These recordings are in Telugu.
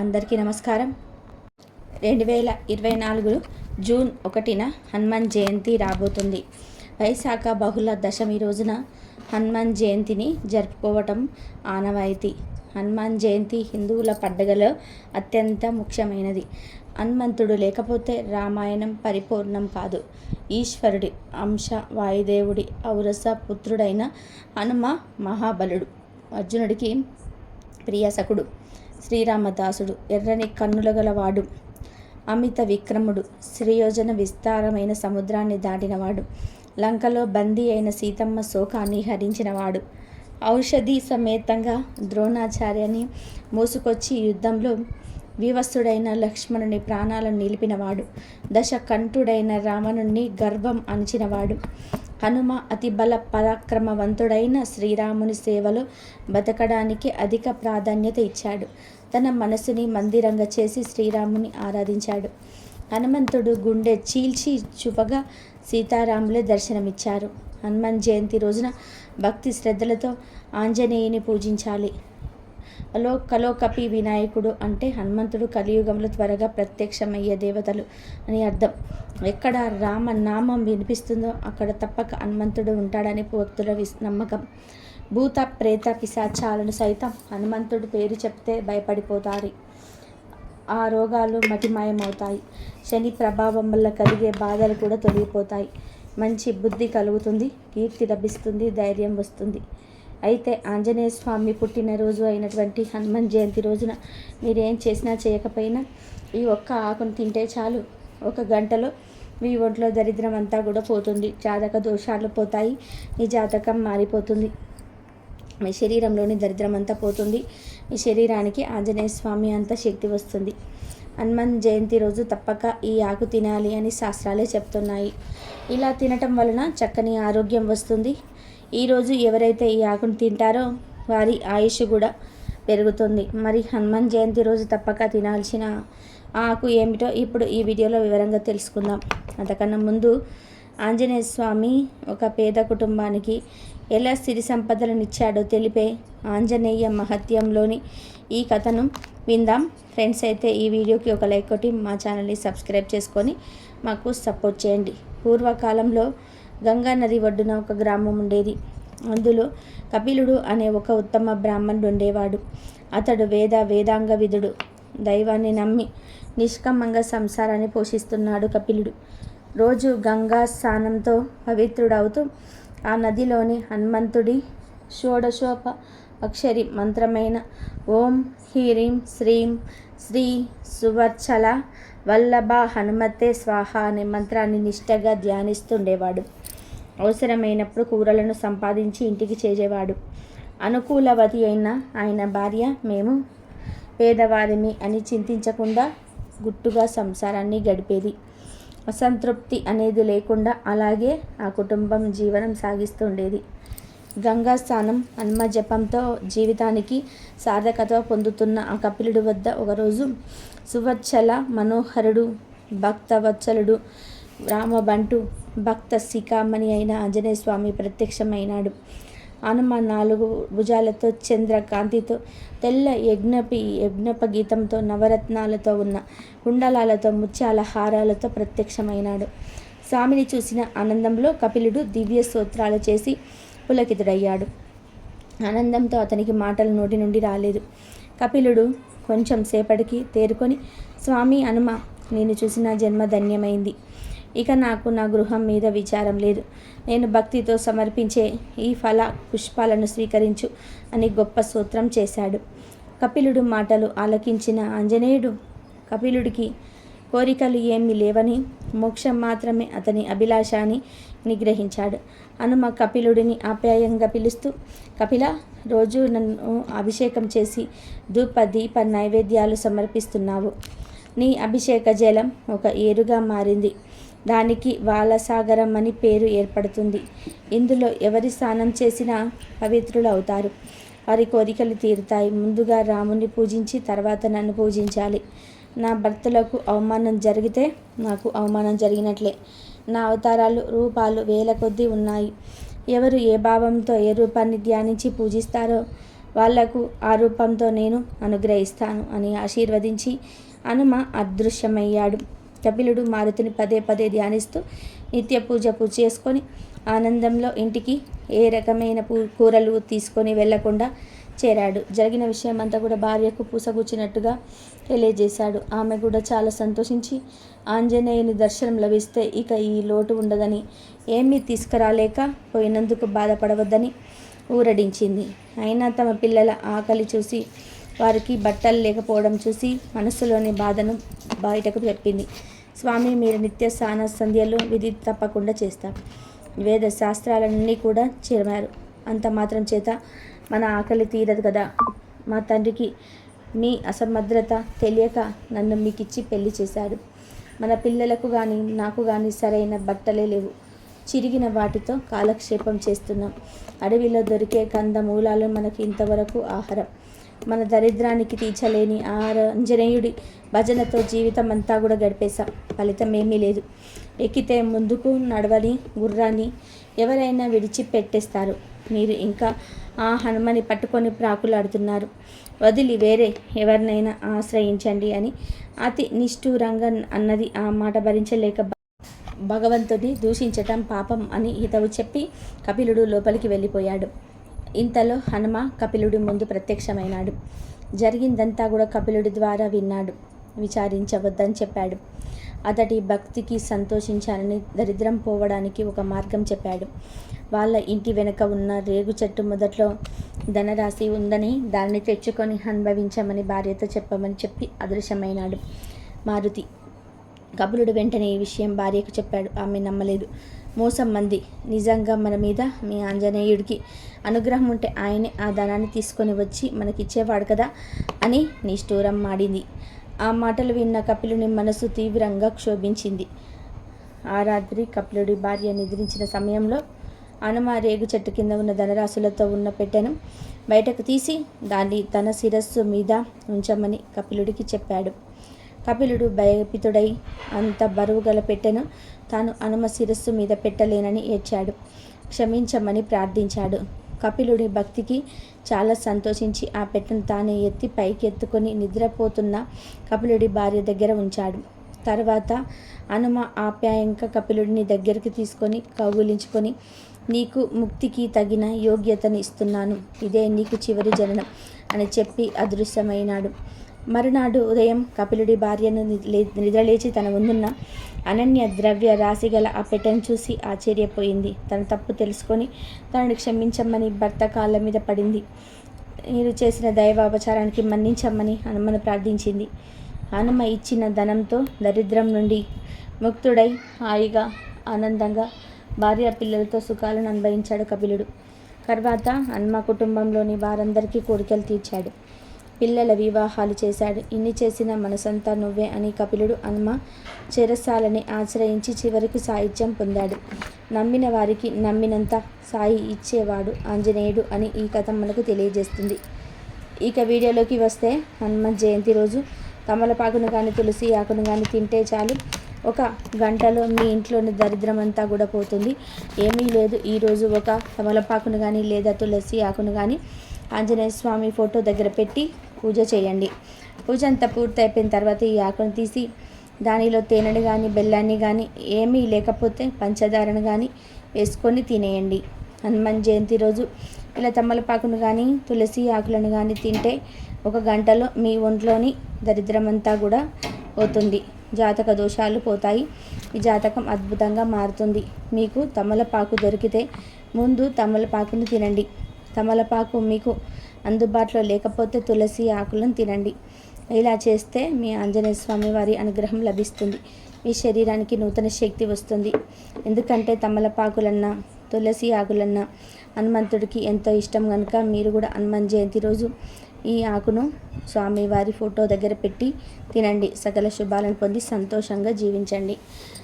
అందరికీ నమస్కారం. రెండు వేల ఇరవై నాలుగు జూన్ ఒకటిన హనుమాన్ జయంతి రాబోతుంది. వైశాఖ బహుళ దశమి రోజున హనుమాన్ జయంతిని జరుపుకోవటం ఆనవాయితీ. హనుమాన్ జయంతి హిందువుల పండుగలో అత్యంత ముఖ్యమైనది. హనుమంతుడు లేకపోతే రామాయణం పరిపూర్ణం కాదు. ఈశ్వరుడి అంశ వాయుదేవుడి ఔరస పుత్రుడైన హనుమ మహాబలుడు అర్జునుడికి ప్రియసకుడు. శ్రీరామదాసుడు ఎర్రని కన్నుల గలవాడు అమిత విక్రముడు శ్రీయోజన విస్తారమైన సముద్రాన్ని దాటినవాడు లంకలో బందీ అయిన సీతమ్మ శోకాన్ని హరించినవాడు. ఔషధి సమేతంగా ద్రోణాచార్యని మోసుకొచ్చి యుద్ధంలో వివస్సుడైన లక్ష్మణుని ప్రాణాలను నిలిపినవాడు దశకంఠుడైన రావణుణ్ణి గర్వం అణిచినవాడు. హనుమ అతి బల పరాక్రమవంతుడైన శ్రీరాముని సేవలో బతకడానికి అధిక ప్రాధాన్యత ఇచ్చాడు. తన మనసుని మందిరంగా చేసి శ్రీరాముని ఆరాధించాడు. హనుమంతుడు గుండె చీల్చి చూపగా సీతారాములే దర్శనమిచ్చారు. హనుమాన్ జయంతి రోజున భక్తి శ్రద్ధలతో ఆంజనేయుని పూజించాలి. లో కలోకపి వినాయకుడు అంటే హనుమంతుడు కలియుగంలో త్వరగా ప్రత్యక్షమయ్యే దేవతలు అని అర్థం. ఎక్కడ రామ నామం వినిపిస్తుందో అక్కడ తప్పక హనుమంతుడు ఉంటాడని భక్తుల విస్ నమ్మకం. భూత ప్రేత పిశాచాలను సైతం హనుమంతుడు పేరు చెప్తే భయపడిపోతారు. ఆ రోగాలు మతిమాయమవుతాయి. శని ప్రభావం వల్ల కలిగే బాధలు కూడా తొలగిపోతాయి. మంచి బుద్ధి కలుగుతుంది కీర్తి లభిస్తుంది ధైర్యం వస్తుంది. అయితే ఆంజనేయ స్వామి పుట్టినరోజు అయినటువంటి హనుమాన్ జయంతి రోజున మీరేం చేసినా చేయకపోయినా ఈ ఒక్క ఆకును తింటే చాలు. ఒక గంటలో మీ ఒంట్లో దరిద్రం అంతా కూడా పోతుంది. జాతక దోషాలు పోతాయి. మీ జాతకం మారిపోతుంది. మీ శరీరంలోని దరిద్రం అంతా పోతుంది. మీ శరీరానికి ఆంజనేయ స్వామి అంత శక్తి వస్తుంది. హనుమాన్ జయంతి రోజు తప్పక ఈ ఆకు తినాలి అని శాస్త్రాలే చెప్తున్నాయి. ఇలా తినటం వలన చక్కని ఆరోగ్యం వస్తుంది. ఈరోజు ఎవరైతే ఈ ఆకును తింటారో వారి ఆయుష్ కూడా పెరుగుతుంది. మరి హనుమాన్ జయంతి రోజు తప్పక తినాల్సిన ఆకు ఏమిటో ఇప్పుడు ఈ వీడియోలో వివరంగా తెలుసుకుందాం. అంతకన్నా ముందు ఆంజనేయ స్వామి ఒక పేద కుటుంబానికి ఎలా సిరి సంపదలను ఇచ్చాడో తెలిపే ఆంజనేయ మహత్యంలోని ఈ కథను విందాం. ఫ్రెండ్స్ అయితే ఈ వీడియోకి ఒక లైక్ కొట్టి మా ఛానల్ని సబ్స్క్రైబ్ చేసుకొని మాకు సపోర్ట్ చేయండి. పూర్వకాలంలో గంగా నది ఒడ్డున ఒక గ్రామం ఉండేది. అందులో కపిలుడు అనే ఒక ఉత్తమ బ్రాహ్మణుడు ఉండేవాడు. అతడు వేద వేదాంగ విధుడు. దైవాన్ని నమ్మి నిష్కమ్మంగా సంసారాన్ని పోషిస్తున్నాడు కపిలుడు. రోజు గంగా స్నానంతో పవిత్రుడవుతూ ఆ నదిలోని హనుమంతుడి షోడశోప అక్షరి మంత్రమైన ఓం హ్రీం శ్రీం శ్రీ సువర్చల వల్లభ హనుమతే స్వాహ అనే మంత్రాన్ని నిష్టగా ధ్యానిస్తుండేవాడు. అవసరమైనప్పుడు కూరలను సంపాదించి ఇంటికి చేసేవాడు అనుకూలవతి అయిన ఆయన భార్య మేము పేదవారిమి అని చింతించకుండా గుట్టుగా సంసారాన్ని గడిపేది. అసంతృప్తి అనేది లేకుండా అలాగే ఆ కుటుంబం జీవనం సాగిస్తుండేది. గంగా స్నానం హనుమ జపంతో జీవితానికి సార్థకత పొందుతున్న ఆ కపిలుడి వద్ద ఒకరోజు సువత్సల మనోహరుడు భక్తవత్సలుడు రామబంటు భక్త శిఖామణి అయిన ఆంజనేయ స్వామి ప్రత్యక్షమైనాడు. హనుమ నాలుగు భుజాలతో చంద్రకాంతితో తెల్ల యజ్ఞపి యజ్ఞప గీతంతో నవరత్నాలతో ఉన్న కుండలాలతో ముత్యాల హారాలతో ప్రత్యక్షమైనాడు. స్వామిని చూసిన ఆనందంలో కపిలుడు దివ్య స్తోత్రాలు చేసి పులకితుడయ్యాడు. ఆనందంతో అతనికి మాటలు నోటి నుండి రాలేదు. కపిలుడు కొంచెం సేపటికి తేరుకొని స్వామి హనుమ నేను చూసిన జన్మ ధన్యమైంది. ఇక నాకు నా గృహం మీద విచారం లేదు. నేను భక్తితో సమర్పించే ఈ ఫల పుష్పాలను స్వీకరించు అని గొప్ప సూత్రం చేశాడు. కపిలుడు మాటలు ఆలకించిన ఆంజనేయుడు కపిలుడికి కోరికలు ఏమీ లేవని మోక్షం మాత్రమే అతని అభిలాష అని నిగ్రహించాడు. హనుమ కపిలుడిని ఆప్యాయంగా పిలుస్తూ కపిల రోజు నన్ను అభిషేకం చేసి ధూప దీప నైవేద్యాలు సమర్పిస్తున్నావు. నీ అభిషేక జలం ఒక ఏరుగా మారింది. దానికి వాలసాగరం అని పేరు ఏర్పడుతుంది. ఇందులో ఎవరి స్నానం చేసినా పవిత్రులు అవుతారు వారి కోరికలు తీరుతాయి. ముందుగా రాముని పూజించి తర్వాత నన్ను పూజించాలి. నా భర్తలకు అవమానం జరిగితే నాకు అవమానం జరిగినట్లే. నా అవతారాలు రూపాలు వేల కొద్దీ ఉన్నాయి. ఎవరు ఏ భావంతో ఏ రూపాన్ని ధ్యానించి పూజిస్తారో వాళ్ళకు ఆ రూపంతో నేను అనుగ్రహిస్తాను అని ఆశీర్వదించి హనుమ అదృశ్యమయ్యాడు. కపిలుడు మారుతిని పదే పదే ధ్యానిస్తూ నిత్య పూజ పూజ చేసుకొని ఆనందంలో ఇంటికి ఏ రకమైన పూ కూరలు తీసుకొని వెళ్ళకుండా చేరాడు. జరిగిన విషయం అంతా కూడా భార్యకు పూసగుచ్చినట్టుగా తెలియజేశాడు. ఆమె కూడా చాలా సంతోషించి ఆంజనేయుని దర్శనం లభిస్తే ఇక ఈ లోటు ఉండదని ఏమీ తీసుకురాలేక పోయినందుకు బాధపడవద్దని ఊరడించింది. అయినా తమ పిల్లల ఆకలి చూసి వారికి బట్టలు లేకపోవడం చూసి మనసులోని బాధను బయటకు చెప్పింది స్వామి మీరు నిత్య స్నాన సంధ్యలు విధి తప్పకుండా చేస్తాం వేద శాస్త్రాలన్నీ కూడా చేరారు. అంత మాత్రం చేత మన ఆకలి తీరదు కదా? మా తండ్రికి మీ అసమర్థత తెలియక నన్ను మీకిచ్చి పెళ్ళి చేశాడు. మన పిల్లలకు కానీ నాకు కానీ సరైన బట్టలే లేవు. చిరిగిన వాటితో కాలక్షేపం చేస్తున్నాం. అడవిలో దొరికే కంద మూలాలు మనకి ఇంతవరకు ఆహారం. మన దరిద్రానికి తీర్చలేని ఆంజనేయుడి భజనతో జీవితం అంతా కూడా గడిపేశాం. ఫలితం ఏమీ లేదు. ఎక్కితే ముందుకు నడవని గుర్రాన్ని ఎవరైనా విడిచిపెట్టేస్తారు. మీరు ఇంకా ఆ హనుమని పట్టుకొని ప్రాకులాడుతున్నారు. వదిలి వేరే ఎవరినైనా ఆశ్రయించండి అని అతి నిష్ఠూరంగా అన్నది ఆ మాట భరించలేక భగవంతుని దూషించటం పాపం అని హితవు చెప్పి కపిలుడు లోపలికి వెళ్ళిపోయాడు. ఇంతలో హనుమ కపిలుడి ముందు ప్రత్యక్షమైనాడు. జరిగిందంతా కూడా కపిలుడి ద్వారా విన్నాడు. విచారించవద్దని చెప్పాడు. అతడి భక్తికి సంతోషించాలని దరిద్రం పోవడానికి ఒక మార్గం చెప్పాడు. వాళ్ళ ఇంటి వెనుక ఉన్న రేగు చెట్టు మొదట్లో ధనరాశి ఉందని దాన్ని తెచ్చుకొని అనుభవించమని భార్యతో చెప్పమని చెప్పి అదృశ్యమైనాడు మారుతి. కపులుడు వెంటనే ఈ విషయం భార్యకు చెప్పాడు. ఆమె నమ్మలేదు. మోసం మంది. నిజంగా మన మీద మీ ఆంజనేయుడికి అనుగ్రహం ఉంటే ఆయనే ఆ ధనాన్ని తీసుకొని వచ్చి మనకిచ్చేవాడు కదా అని నిష్ఠూరం మాడింది. ఆ మాటలు విన్న కపిలుని మనసు తీవ్రంగా క్షోభించింది. ఆ రాత్రి కపిలుడి భార్య నిద్రించిన సమయంలో అనుమ రేగు చెట్టు కింద ఉన్న ధనరాశులతో ఉన్న పెట్టెను బయటకు తీసి దాన్ని తన శిరస్సు మీద ఉంచమని కపిలుడికి చెప్పాడు. కపిలుడు భయపితుడై అంత బరువు గల పెట్టెను తాను హనుమ శిరస్సు మీద పెట్టలేనని ఏడ్చాడు. క్షమించమని ప్రార్థించాడు. కపిలుడి భక్తికి చాలా సంతోషించి ఆ పెట్టను తానే ఎత్తి పైకి ఎత్తుకొని నిద్రపోతున్న కపిలుడి భార్య దగ్గర ఉంచాడు. తర్వాత హనుమ ఆప్యాయంగా కపిలుడిని దగ్గరికి తీసుకొని కౌగులించుకొని నీకు ముక్తికి తగిన యోగ్యతను ఇస్తున్నాను. ఇదే నీకు చివరి జననం అని చెప్పి అదృశ్యమైనాడు మరునాడు ఉదయం కపిలుడి భార్యను నిద్రలేచి తన ముందున్న అనన్య ద్రవ్య రాశి గల ఆ పెట్టెను చూసి ఆశ్చర్యపోయింది. తన తప్పు తెలుసుకొని తనను క్షమించమ్మని భర్త కాళ్ళ మీద పడింది. మీరు చేసిన దైవాపచారానికి మన్నించమ్మని హనుమను ప్రార్థించింది. హనుమ ఇచ్చిన ధనంతో దరిద్రం నుండి ముక్తుడై హాయిగా ఆనందంగా భార్య పిల్లలతో సుఖాలను అనుభవించాడు కపిలుడు. తర్వాత హనుమ కుటుంబంలోని వారందరికీ కోరికలు తీర్చాడు. పిల్లల వివాహాలు చేశాడు. ఇన్ని చేసిన మనసంతా నువ్వే అని కపిలుడు హనుమ చెరసాలని ఆశ్రయించి చివరికి సాహిత్యం పొందాడు. నమ్మిన వారికి నమ్మినంత సాయి ఇచ్చేవాడు ఆంజనేయుడు అని ఈ కథ మనకు తెలియజేస్తుంది. ఇక వీడియోలోకి వస్తే హనుమత్ జయంతి రోజు తమలపాకును కానీ తులసి ఆకును కానీ తింటే చాలు. ఒక గంటలో మీ ఇంట్లోని దరిద్రం అంతా కూడా పోతుంది. ఏమీ లేదు. ఈరోజు ఒక తమలపాకును కానీ లేదా తులసి ఆకును కానీ ఆంజనేయ స్వామి ఫోటో దగ్గర పెట్టి పూజ చేయండి. పూజ అంతా పూర్తయిపోయిన తర్వాత ఈ ఆకును తీసి దానిలో తేనెని కానీ బెల్లాన్ని కానీ ఏమీ లేకపోతే పంచదారను కానీ వేసుకొని తినేయండి. హనుమాన్ జయంతి రోజు ఇలా తమ్మలపాకును కానీ తులసి ఆకులను కానీ తింటే ఒక గంటలో మీ ఒంట్లోని దరిద్రమంతా కూడా పోతుంది. జాతక దోషాలు పోతాయి. ఈ జాతకం అద్భుతంగా మారుతుంది. మీకు తమలపాకు దొరికితే ముందు తమలపాకును తినండి. తమలపాకు మీకు అందుబాటులో లేకపోతే తులసి ఆకులను తినండి. ఇలా చేస్తే మీ ఆంజనేయ స్వామి వారి అనుగ్రహం లభిస్తుంది. మీ శరీరానికి నూతన శక్తి వస్తుంది. ఎందుకంటే తమలపాకులన్నా తులసి ఆకులన్నా హనుమంతుడికి ఎంతో ఇష్టం కనుక మీరు కూడా హనుమాన్ జయంతి రోజు ఈ ఆకును స్వామివారి ఫోటో దగ్గర పెట్టి తినండి. సకల శుభాలను పొంది సంతోషంగా జీవించండి.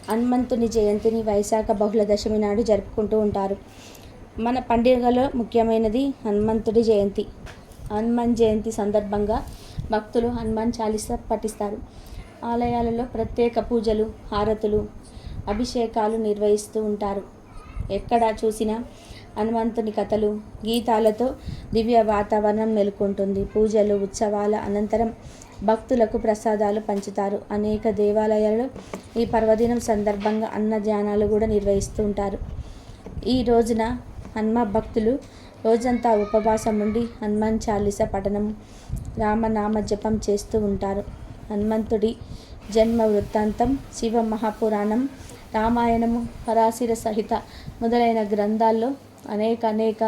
హనుమంతుని జయంతిని వైశాఖ బహుళ దశమి నాడు జరుపుకుంటూ ఉంటారు. మన పండుగలో ముఖ్యమైనది హనుమంతుడి జయంతి. హనుమాన్ జయంతి సందర్భంగా భక్తులు హనుమాన్ చాలీస పఠిస్తారు. ఆలయాలలో ప్రత్యేక పూజలు హారతులు అభిషేకాలు నిర్వహిస్తూ ఉంటారు. ఎక్కడ చూసినా హనుమంతుని కథలు గీతాలతో దివ్య వాతావరణం నెలకొంటుంది. పూజలు ఉత్సవాల అనంతరం భక్తులకు ప్రసాదాలు పంచుతారు. అనేక దేవాలయాలలో ఈ పర్వదినం సందర్భంగా అన్నదానాలు కూడా నిర్వహిస్తూ ఉంటారు. ఈ రోజున హనుమ భక్తులు రోజంతా ఉపవాసం ఉండి హనుమాన్ చాలీస పఠనం రామనామ జపం చేస్తూ ఉంటారు. హనుమంతుడి జన్మ వృత్తాంతం శివ మహాపురాణం రామాయణము పరాశిర సహిత మొదలైన గ్రంథాల్లో అనేక అనేక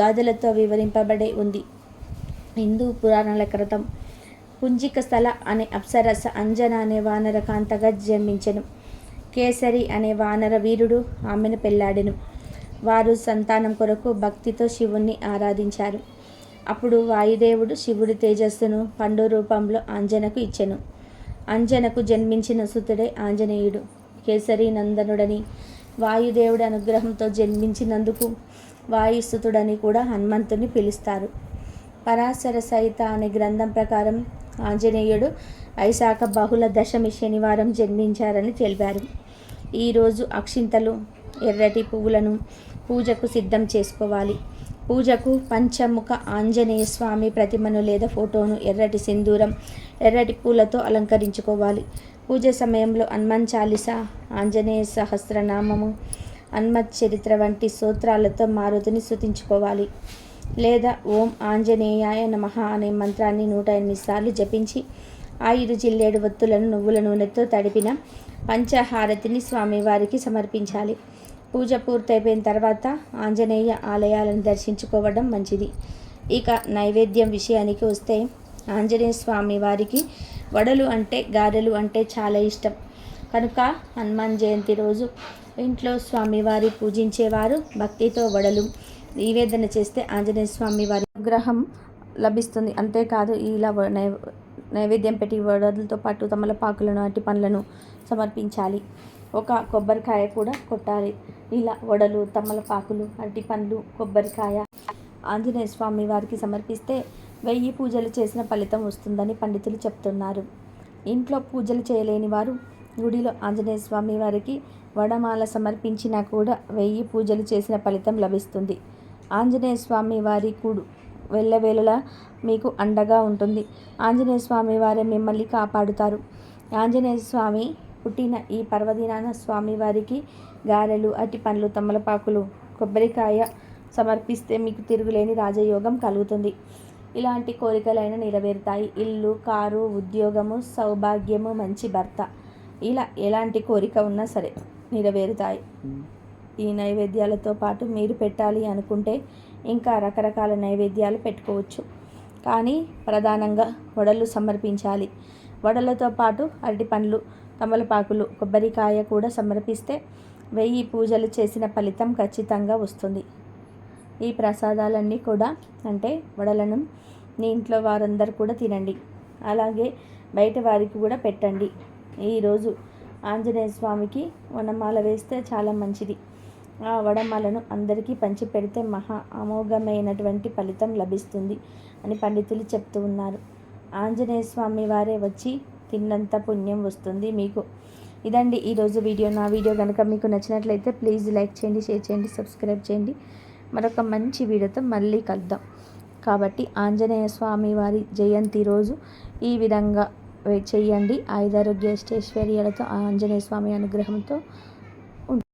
గాథలతో వివరింపబడే ఉంది. హిందూ పురాణాల క్రితం పుంజిక స్థల అనే అప్సరస అంజన అనే వానర కాంతగా జన్మించెను. కేసరి అనే వానర వీరుడు ఆమెను పెళ్ళాడెను. వారు సంతానం కొరకు భక్తితో శివుణ్ణి ఆరాధించారు. అప్పుడు వాయుదేవుడు శివుడి తేజస్సును పండు రూపంలో అంజనకు ఇచ్చెను. అంజనకు జన్మించిన సుతుడే ఆంజనేయుడు కేసరి నందనుడని వాయుదేవుడి అనుగ్రహంతో జన్మించినందుకు వాయుస్తుతుడని కూడా హనుమంతుని పిలుస్తారు. పరాశర సహిత అనే గ్రంథం ప్రకారం ఆంజనేయుడు వైశాఖ బహుళ దశమి శనివారం జన్మించారని తెలిపారు. ఈరోజు అక్షింతలు ఎర్రటి పువ్వులను పూజకు సిద్ధం చేసుకోవాలి. పూజకు పంచముఖ ఆంజనేయ స్వామి ప్రతిమను లేదా ఫోటోను ఎర్రటి సింధూరం ఎర్రటి పూలతో అలంకరించుకోవాలి. పూజ సమయంలో హనుమాన్ చాలీస ఆంజనేయ సహస్రనామము హనుమత్ చరిత్ర వంటి సూత్రాలతో మారుతిని శృతించుకోవాలి లేదా ఓం ఆంజనేయాయ నమః అనే మంత్రాన్ని నూట ఎనిమిది సార్లు జపించి ఆయుధ జిల్లేడు ఒత్తులను నువ్వుల నూనెతో తడిపిన పంచహారతిని స్వామివారికి సమర్పించాలి. పూజ పూర్తయిపోయిన తర్వాత ఆంజనేయ ఆలయాలను దర్శించుకోవడం మంచిది. ఇక నైవేద్యం విషయానికి వస్తే ఆంజనేయ స్వామి వారికి వడలు అంటే గారెలు అంటే చాలా ఇష్టం. కనుక హనుమాన్ జయంతి రోజు ఇంట్లో స్వామివారి పూజించేవారు భక్తితో వడలు నివేదన చేస్తే ఆంజనేయ స్వామి వారి అనుగ్రహం లభిస్తుంది. అంతేకాదు ఇలా నైవేద్యం పెట్టి వడలతో పాటు తమలపాకులను అట్టి పండ్లను సమర్పించాలి. ఒక కొబ్బరికాయ కూడా కొట్టాలి. ఇలా వడలు తమలపాకులు అరటి పండ్లు కొబ్బరికాయ ఆంజనేయ స్వామి వారికి సమర్పిస్తే వెయ్యి పూజలు చేసిన ఫలితం వస్తుందని పండితులు చెప్తున్నారు. ఇంట్లో పూజలు చేయలేని వారు గుడిలో ఆంజనేయ స్వామి వారికి వడమాల సమర్పించినా కూడా వెయ్యి పూజలు చేసిన ఫలితం లభిస్తుంది. ఆంజనేయ స్వామి వారి కూడు వెళ్ళవేళలా మీకు అండగా ఉంటుంది. ఆంజనేయ స్వామి వారే మిమ్మల్ని కాపాడుతారు. ఆంజనేయ స్వామి పుట్టిన ఈ పర్వదినాన స్వామివారికి గారెలు అట్టి పండ్లు తమలపాకులు కొబ్బరికాయ సమర్పిస్తే మీకు తిరుగులేని రాజయోగం కలుగుతుంది. ఇలాంటి కోరికలైన నెరవేరుతాయి. ఇల్లు కారు ఉద్యోగము సౌభాగ్యము మంచి భర్త. ఇలా ఎలాంటి కోరిక ఉన్నా సరే నెరవేరుతాయి. ఈ నైవేద్యాలతో పాటు మీరు పెట్టాలి అనుకుంటే ఇంకా రకరకాల నైవేద్యాలు పెట్టుకోవచ్చు. కానీ ప్రధానంగా వడలు సమర్పించాలి. వడలతో పాటు అరటి పండ్లు తమలపాకులు కొబ్బరికాయ కూడా సమర్పిస్తే వెయ్యి పూజలు చేసిన ఫలితం ఖచ్చితంగా వస్తుంది. ఈ ప్రసాదాలన్నీ కూడా అంటే వడలను మీ ఇంట్లో వారందరూ కూడా తినండి. అలాగే బయట వారికి కూడా పెట్టండి. ఈరోజు ఆంజనేయ స్వామికి వనమాల వేస్తే చాలా మంచిది. ఆ వడమాలను అందరికీ పంచి పెడితే మహా అమోఘమైనటువంటి ఫలితం లభిస్తుంది అని పండితులు చెప్తూ ఉన్నారు. ఆంజనేయ స్వామి వారే వచ్చి తిన్నంత పుణ్యం వస్తుంది మీకు. ఇదండి ఈరోజు వీడియో. నా వీడియో కనుక మీకు నచ్చినట్లయితే ప్లీజ్ లైక్ చేయండి షేర్ చేయండి సబ్స్క్రైబ్ చేయండి. మరొక మంచి వీడియోతో మళ్ళీ కలుద్దాం. కాబట్టి ఆంజనేయ స్వామి వారి జయంతి రోజు ఈ విధంగా చేయండి. ఆయుధారోగ్య అష్టైశ్వర్యాలతో ఆంజనేయ స్వామి అనుగ్రహంతో